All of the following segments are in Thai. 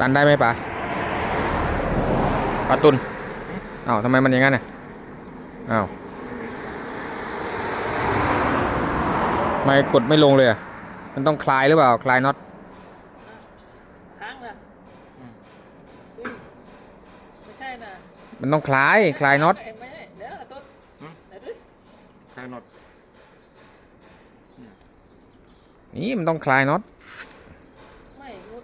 ดันได้ไหมป๋าปลาตุนอ้าวทำไมมันอย่างนั้นน่ะอ้าวทำไม่กดไม่ลงเลยอะ มันต้องคลายหรือเปล่า คลายน็อตค้างนะเฮ้ยไม่ใช่นะมันต้องคลาย คลายน็อตไม่ไม่ใช่เดี๋ยวนะต้นไหนดูดิคลายน็อต นี่มันต้องคลายน็อตไม่งู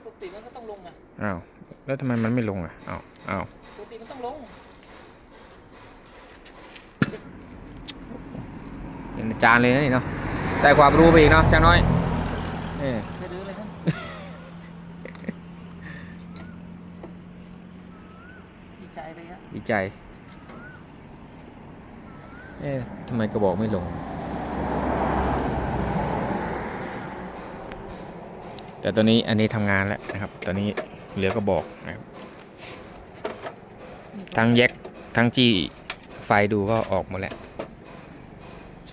ปกติมันก็ต้องลงนะอ้าวแล้วทำไมมันไม่ลงอะอ้าวอ้าวปกติมันต้องลงเห็นอาจารย์เลยนะนี่เนาะได้ความรู้ไปอีกเนาะช่างน้อยเออไม่รื้อเลยครับดีใจไปครับดีใจเอ๊ะทำไมกระบอกไม่ลง แต่ตอนนี้อันนี้ทำงานแล้วนะครับ ตอนนี้เหลือกระบอกนะครับ ทั้งแยกทั้งจี้ไฟดูก็ออกหมดแล้ว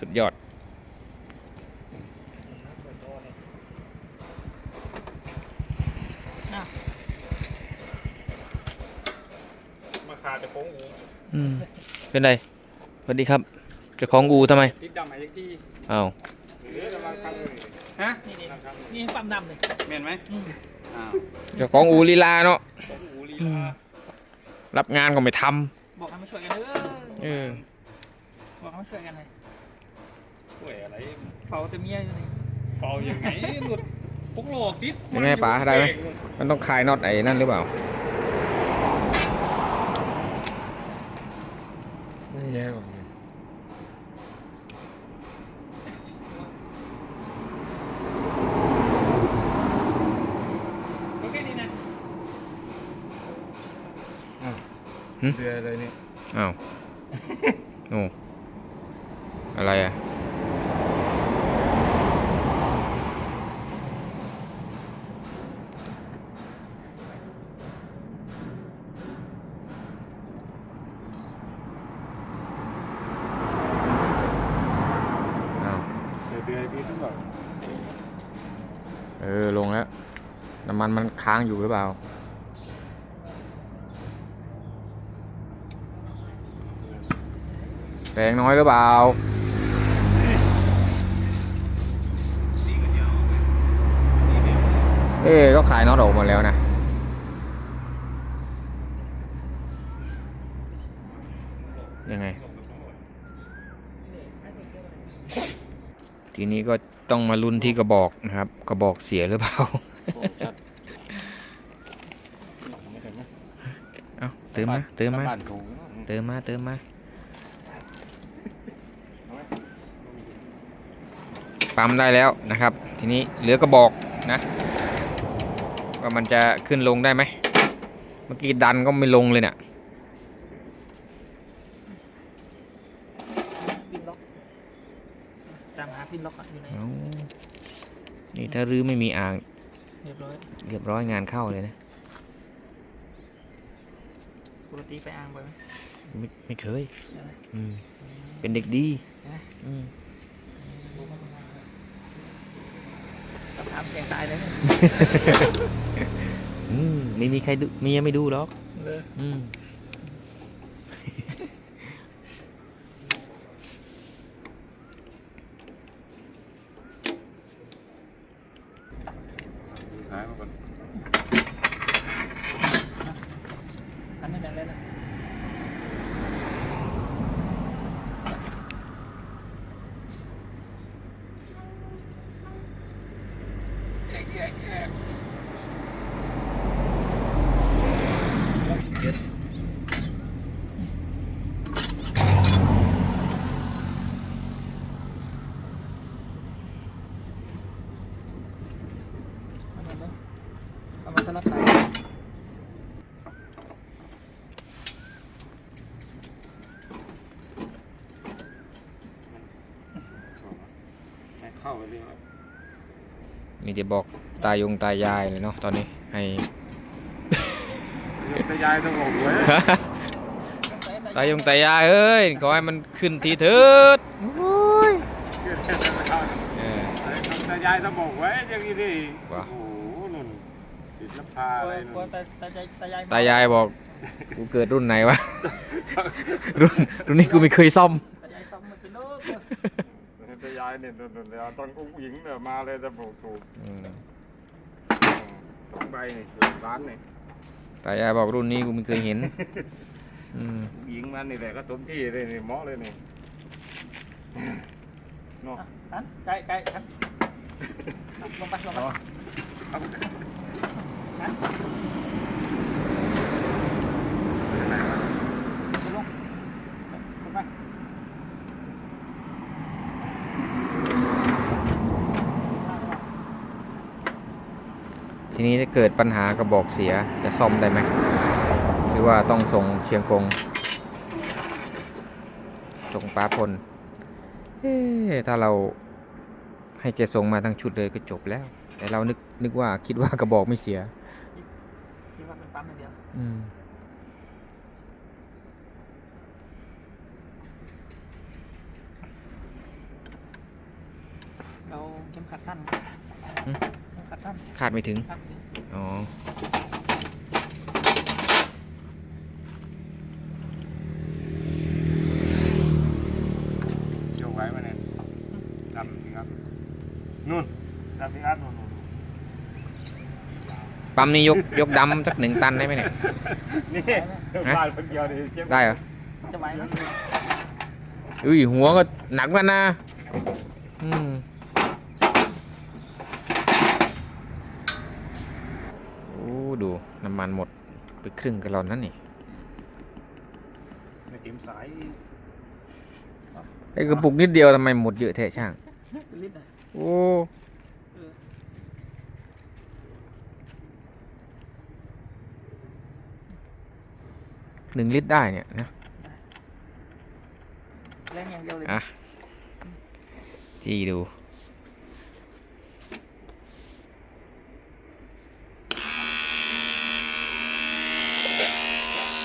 สุดยอด มาขาจะโค้งอูอืมเป็นไรสวัสดีครับเจะของอูทำไมติดดำไหนยังที่อ้าว เดี๋ยวกำลังทำอยู่ฮะนี่นี่นี่ปั๊มดำเลยเมียนไหมอ้าวเจ้าของอูลีลาเนาะโอ้โหลีอืลามรับงานก็ไม่ทบอกให้มาช่วยกันเด้อำเออบอกให้มาช่วยกันเลยป่วยอะไรเฝ้าแต่เมียอยู่นี่เป่ายังไงหลุดพวกหลอกติดยังไงป๋าได้ไหมมันต้องคลายน็อตไอ้นั่นหรือเปล่าไม่แย่ผม เรืออะไรเนี่ยอ้าวโอ้อะไรอะ อ้าว เรือเรือที่ทั้งหมดเออ ลงแล้ว น้ำมันมันค้างอยู่หรือเปล่า แรงน้อยหรือเปล่าเอ๊ะก็ขายน็อตออกหมดแล้วนะยังไง ทีนี้ก็ต้องมาลุ้นที่กระบอกนะครับ กระบอกเสียหรือเปล่าเอาเติมมาเติมมาบ้านถูกเติมมาเติมมา ปั๊มได้แล้วนะครับ ทีนี้เหลือกระบอกนะว่ามันจะขึ้นลงได้ไหมเมื่อกี้ดันก็ไม่ลงเลยเนี่ยปินล็อกตามหาปินล็อกก่อนอยู่ไหนเอ้านี่ถ้ารื้อไม่มีอ่าง เรียบร้อยเรียบร้อยงานเข้าเลยนะปกติไปอ่างไปไหมไม่ไม่เคยใช่ไหมอืม เป็นเด็กดีใช่ไหมอืมคำถามเสียงตายเลยอืมไม่มีใครดูเมียไม่ดูหรอกเลยอืม ซ้ายมาก่อน อันนั้นอะไรนะ เอามาเลยเอามาสลับสาย เข้าไปเลยมีแต่บอกตายงตายายเลยเนาะตอนนี้ให้ ตายายต้องบอกไว้ตายงตายายเอ้ยขอให้มันขึ้นทีเถิดโอ้ยเออตายายต้องบอกไว้ยังงี้ดิว่ะโอ้โหนุ่นติดลำผ้ากลัอะวไรกลัวนู่นตาตายายตายายตายายบอกกูเกิดรุ่นไหนวะรุ่นรุ่นนี้กูไม่เคยซ่อมตายายซ้ำมันเป็นโรค แต่ยายเนี่ยนู่นนู่นแล้วต้องอุ้งหญิงเนี่ยมาเลยจะปลูกถูกอืมสองใบนี่ร้านนี่ตายายบอกรุ่นนี้กูไม่เคยเห็น อืมอุ้งหญิงมันนี่แหละก็สมที่เลยนี่เหมาะเลยนี่เนาะอะอันไกลไกลอันอะลงไปลงไปเอาอันไปไหนวะ ลงลงลงไป ทีนี้ถ้าเกิดปัญหากระบอกเสียจะซ่อมได้ไหมหรือว่าต้องส่งเชียงกง ส่งป้าพลเอ๊ะถ้าเราให้แกส่งมาทั้งชุดเลยก็จบแล้ว แต่เรานึกนึกว่าคิดว่ากระบอกไม่เสีย คิดว่าเป็นปั๊มอย่างเดียวอืม เราเข็มขัดสั้นเข็มขัดสั้นคาดไม่ถึง ครับอ๋อ โยกไว้มาเนี่ยดำสิครับนู่นดำสิครับนู่นนู่นปั๊มนี้ยก ยกดำสักหนึ่งตันได้ไหมเนี่ย นี่ฮะบ้านคนเดียวนี่เจ็บได้เหรอ จะไหวไหมอุ้ยหัวก็หนักกันนะ อืมโอ้ ดูน้ำมันหมดไปครึ่งกะลอนนั่นนี่ไม่เต็มสายไอ้กระปุกนิดเดียวทำไมหมดเยอะแท้ช่างเป็นลิตรอะโอ้เออหนึ่งลิตรได้เนี่ยนะแรงอย่างเดียวเลยอะจีดู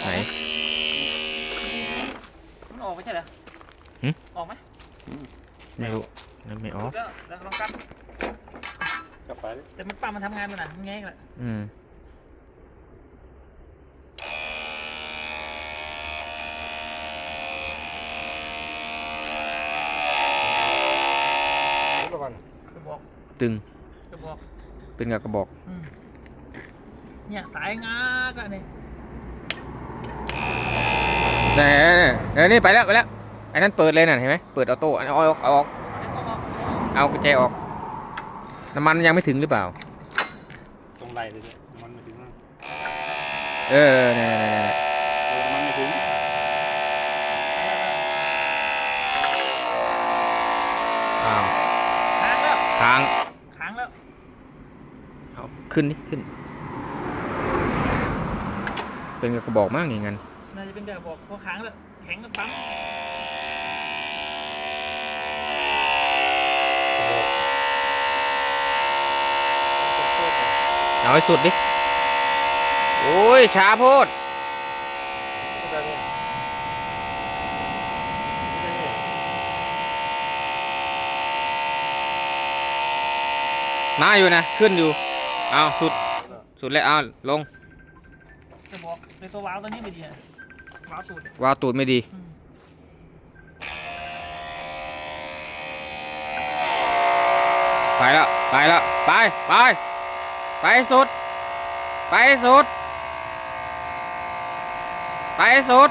ไหน มันออกไม่ใช่เหรอ หึ ออกไหม ไม่รู้นั่นไม่ออก แล้วแล้วลองกัด กลับไปดิ แต่มันปั๊มมันทำงานมันอะมันแง่งแหละอืม ระวังกระบอกตึงกระบอกเป็นกับกระบอก อืมเนี่ยสายงาก็นี่ไหนเออนี่ไปแล้วไปแล้วไอ้นั่นเปิดเลยน่ะเห็นไหมเปิดออโต้อันเอาออกเอาออก เอาออกเอากุญแจออก น้ำมันยังไม่ถึงหรือเปล่า ตรงไหลเลยเนี่ยมันไม่ถึงนะเออเนี่ยเนี่ยเนี่ยเออมันไม่ถึงอ้าวค้างแล้วค้างค้างแล้วเอาขึ้นนี่ขึ้น เป็นกับกระบอกมากอย่างงั้น น่าจะเป็นกระบอกพอค้างแล้วแข็งแล้วปั๊ม เอาให้สุดดิ โอ้ยช้าโพดมาอยู่นะ ขึ้นอยู่ เอาสุด สุดเลยเอาลงกระบอกในตัววาล์วตัวนี้ไม่ดีนะวาล์วสูตรวาล์วตูดไม่ดีอืมไปแล้ว ไปแล้ว ไป ไป ไปสุด ไปสุด ไปสุด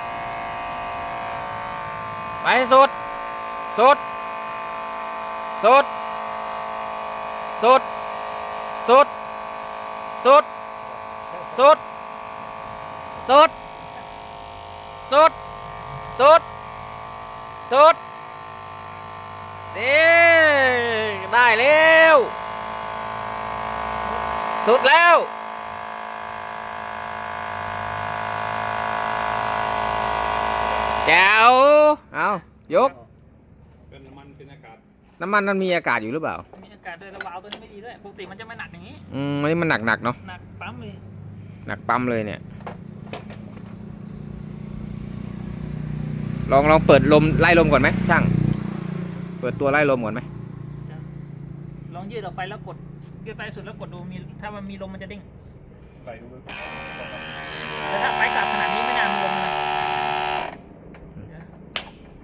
ไปสุด สุด สุด สุด สุด สุด สุด สุด สุด สุด สุด นี่ได้แล้ว สุดแล้ว แจ๋วเอายก เป็นน้ำมันเป็นอากาศน้ำมันมันมีอากาศอยู่หรือเปล่า มีอากาศด้วยแล้ววาล์วตัวนี้ไม่ดีด้วย ปกติมันจะไม่หนักอย่างนี้ อืมอันนี้มันหนักหนักๆเนาะ หนักปั๊มเลยหนักปั๊มเลยเนี่ย ลองลองเปิดลมไล่ลมก่อนไหมช่าง เปิดตัวไล่ลมก่อนไหมลองยืดออกไปแล้วกด ยืดไปสุดแล้วกดดูมีถ้ามันมีลมมันจะเด้งไหลดูไปแต่ถ้าไปกลับขนาดนี้ไม่นานมันลงนะ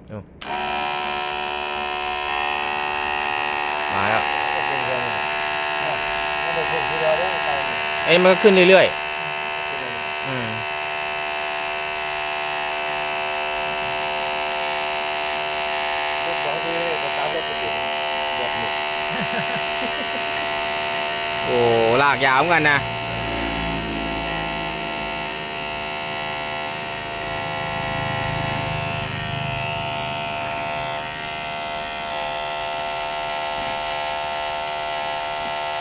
เดี๋ยวมาแล้วก็เป็นเรื่องไม่ได้เพิ่งที่เราได้ไปไอ้มันก็ขึ้นเรื่อยๆอืม ทุกสองทีสตาร์ทรถไปถึงแบบนี้ โอ้ลากยาวเหมือนกันนะ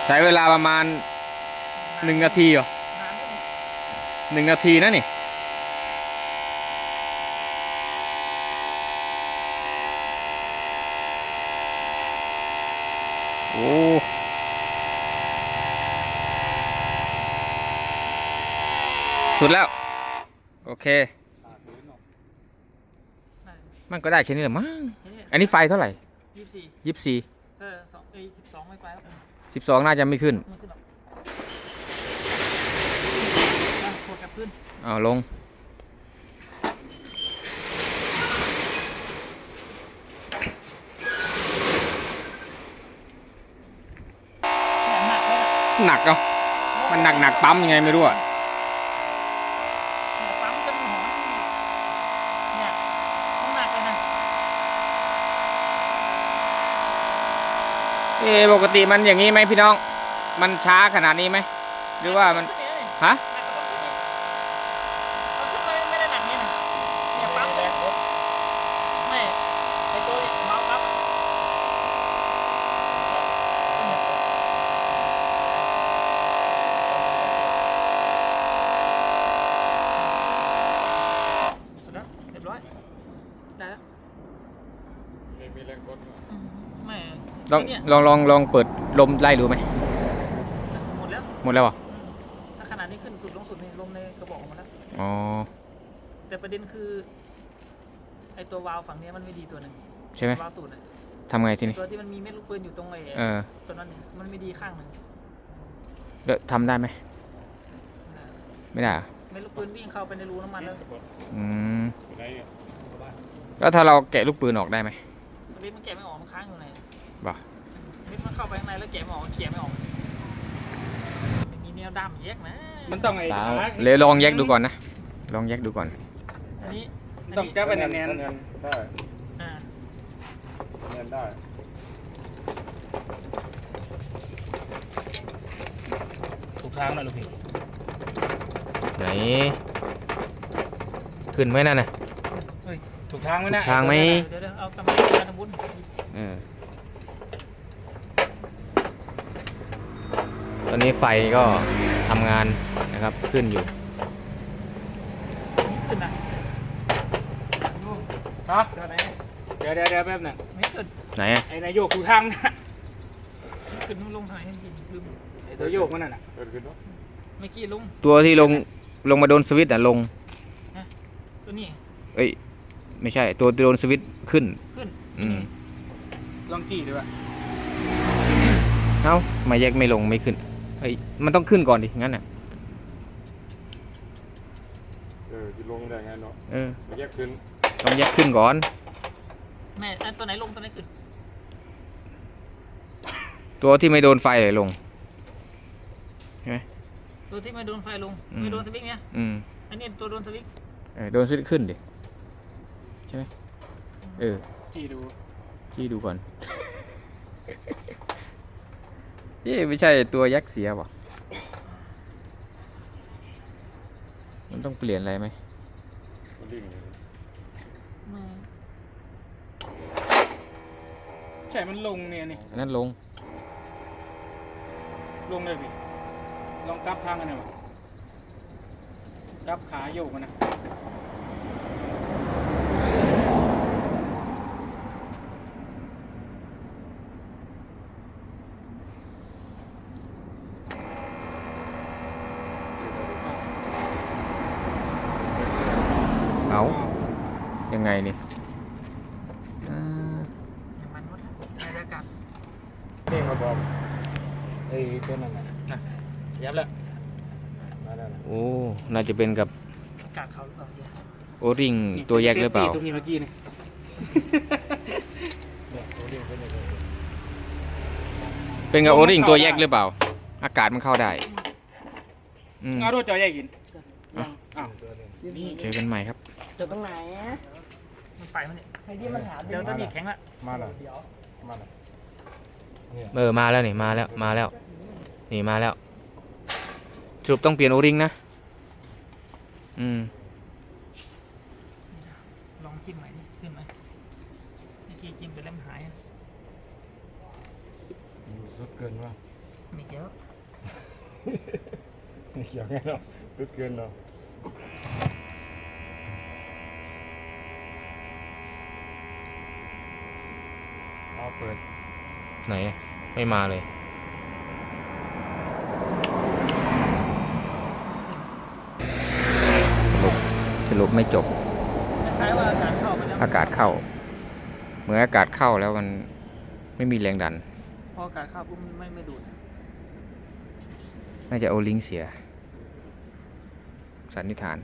ใช้เวลาประมาณหนึ่งนาทีเหรอหนึ่งนาทีนะนี่โอ้ สุดแล้ว โอเคได้มันก็ได้แค่นี้แหละมั้งแค่นี้อันนี้ไฟเท่าไหร่ยี่สิบสี่ยี่สิบสี่เออสองเอ้ยสิบสองไม่ไปแล้วสิบสองน่าจะไม่ขึ้นไม่ขึ้นหรอกอะกดกลับขึ้นเอาลงเนี่ยหนักเลยนะหนักเนาะมันหนักหนักปั๊มยังไงไม่รู้อะ เนี่ยปั๊มจนหอนเนี่ยต้องหนักเลยนะ เอะ ปกติมันอย่างนี้ไหมพี่น้อง มันช้าขนาดนี้ไหม หรือว่ามันขึ้เยนี่ฮะ หนักกว่าต้นขึ้นอีกเอาขึ้นไปไม่ได้หนักนี้นะเนี่ยปั๊มจนไม่ไอตัวเมาส์ปั๊มอะเนี่ยสุดแล้วเรียบร้อยได้แล้ว มีแรงกด อืมไม่ ลองเนี่ยลองลองลองเปิดลมไล่ดูไหมหมดแล้ว หมดแล้วเหรอถ้าขนาดนี้ขึ้นสุดลงสุดนี่ลมในกระบอกของมันแล้ว อ๋อแต่ประเด็นคือ ไอตัววาล์วฝั่งเนี้ยมันไม่ดีตัวหนึ่งใช่ไหมวาล์วตูดอะทำไงทีนี้ตัวที่มันมีเม็ดลูกปืนอยู่ตรงไอ้เออตัวนั้นเนี่ยมันไม่ดีข้างหนึ่งเดี๋ยวทำได้ไหมไม่ได้อะเม็ดลูกปืนวิ่งเข้าไปในรูน้ำมันแล้วอืมอยู่ไหนเนี่ยแล้วถ้าเราแกะลูกปืนออกได้ไหมเม็ดมันแกะไม่ออกมันค้างอยู่ใน บ่เม็ดมันเข้าไปข้างในแล้วแกะไม่ออกมันเขี่ยไม่ออกมันมีแนวดำแยกนะมันต้องไอ้เปล่าขาเลยลองแยกดูก่อนนะ ลองแยกดูก่อน อันนี้นต้องนี้จับไปแน่นเงินได้อ่าเงินได้ๆถูกทางหน่อยลูกพี่ไหน ขึ้นไหมนั่นน่ะ ถูกทางไหมนะถูกทางไหม เดี๋ยวเดี๋ยวเอากำไมการทำบุญเออ ตอนนี้ไฟก็ทำงานนะครับขึ้นอยู่ขึ้นนะฮะเดี๋ยวเดี๋ยวเดี๋ยวแป๊บหนึงไม่ขึ้นไหนอะไอ้นายโยกถูกทางนะไม่ขึ้นมันลงทางไหนให้กินลืมไอ้ตัวโยกมันน่ะนะเกิดขึ้นเนาะไม่กี้ลงตัวที่ลงลงมาโดนสวิตช์อะลง ตัวนี้เอ้ยไม่ใช่ ตัวที่โดนสวิตช์ขึ้น ขึ้นอืมลองจี้ดูว่าเอ้ามาแยกไม่ลงไม่ขึ้น เอ้ยมันต้องขึ้นก่อนดิ งั้นอะ เออที่ลงได้ไงเนาะเออแยกขึ้นต้องแยกขึ้นก่อน แม่อันตัวไหนลงตัวไหนขึ้นตัวที่ไม่โดนไฟเลยลงตัวที่ไม่โดนไฟลงอืม ไม่โดนสวิกเนี่ยอืมอันนี้ตัวโดนสวิกเออโดนสวิตช์ขึ้นดิ ใช่ไหมเออจี้ดู พี่ดูก่อน เอ๊ะไม่ใช่ตัวยักษ์เสียป่ะมันต้องเปลี่ยนอะไรไหมมันดิ่งเลยไม่ใช่มันลงเนี่ยนี่อันนั้นลง ลงเลยพี่ลองกลับทางกันหน่อยวะกลับขาโยกมันนะ เอา ยังไงนี่อ่าอย่างมันหมดในอากาศนี่เขาบอกไอ้ตัวนั้นน่ะนะยับแล้วนั่นโอ้ น่าจะเป็นกับอากาศเขาหรือเปล่าเนี่ยโอริงตัวแยกหรือเปล่าตรงนี้เมื่อกี้นี่เป็นกับโอริงตัวแยกหรือเปล่า อากาศมันเข้าได้อืมเอาด้วยจอใหญ่หินยังอ้าวนี่เจอกันใหม่ครับ จบตรงไหนอะมัน ไปมันเนี่ยไอ้ที่มันถามเดี๋ยวตัวนี้แข็งละมาเลยมาเลยเออมาแล้วนี่มาแล้วมาแล้ว นี่มาแล้วสรุปต้องเปลี่ยนโอริงนะ อืมลองจิ้มใหม่ดิขึ้นไหมเมื่อกี้จิ้มไปแล้วมันหายอะสุดเกินว่ะไม่เยอะเขียวไงเนาะสุดเกินเนาะ เอาเปิด ไหน ไม่มาเลย สรุปสรุปไม่จบ คล้ายๆว่าอากาศเข้าไปแล้วอากาศเข้าเมื่ออากาศเข้าแล้วมันไม่มีแรงดัน พออากาศเข้าปุ๊บมันไม่ไม่ดูดน่าจะโอลิงเสีย สันนิษฐาน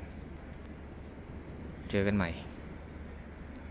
เจอกันใหม่